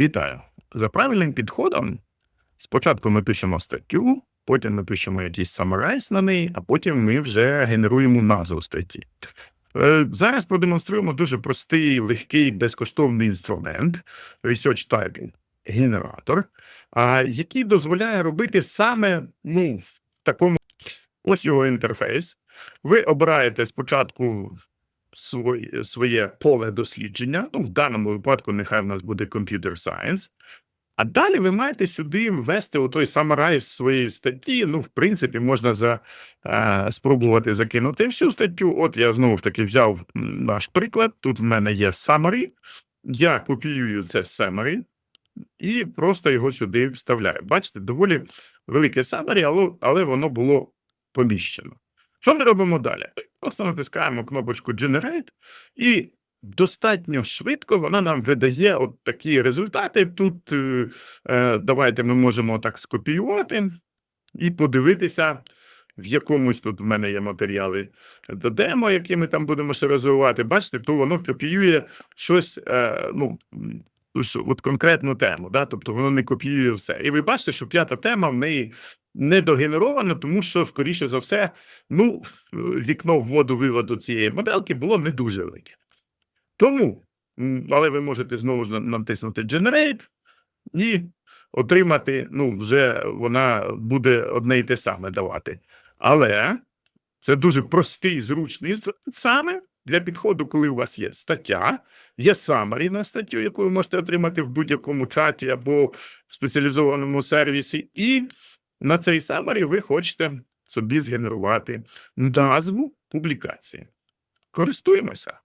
Вітаю. За правильним підходом спочатку ми пишемо статтю, потім ми пишемо якийсь summarize на неї, а потім ми вже генеруємо назву статті. Е, Зараз продемонструємо дуже простий, легкий, безкоштовний інструмент Research Title генератор, який дозволяє робити саме ну, в такому ось його інтерфейс. Ви обираєте спочатку своє, своє поле дослідження. Ну, в даному випадку нехай в нас буде Computer Science. А далі ви маєте сюди ввести отой summarize своєї статті. Ну, в принципі, можна за, е, спробувати закинути всю статтю. От я знову ж таки взяв наш приклад. Тут в мене є summary. Я копіюю це summary і просто його сюди вставляю. Бачите, доволі велике summary, але, але воно було поміщено. Що ми робимо далі? Просто натискаємо кнопочку Generate, і достатньо швидко вона нам видає от такі результати. Тут е, е, давайте ми можемо так скопіювати і подивитися. В якомусь тут в мене є матеріали до демо, які ми там будемо ще розвивати. Бачите, то воно копіює щось, е, ну, от конкретну тему, да? тобто воно не копіює все. І ви бачите, що п'ята тема в неї не догенерована, тому що, скоріше за все, ну, вікно вводу-виводу цієї модельки було не дуже велике. Тому, але ви можете знову ж натиснути Generate і отримати, ну, вже вона буде одне і те саме давати. Але це дуже простий, зручний саме для підходу, коли у вас є стаття, є summary на статтю, яку ви можете отримати в будь-якому чаті або в спеціалізованому сервісі, і на цей самарі ви хочете собі згенерувати назву публікації. Користуємося.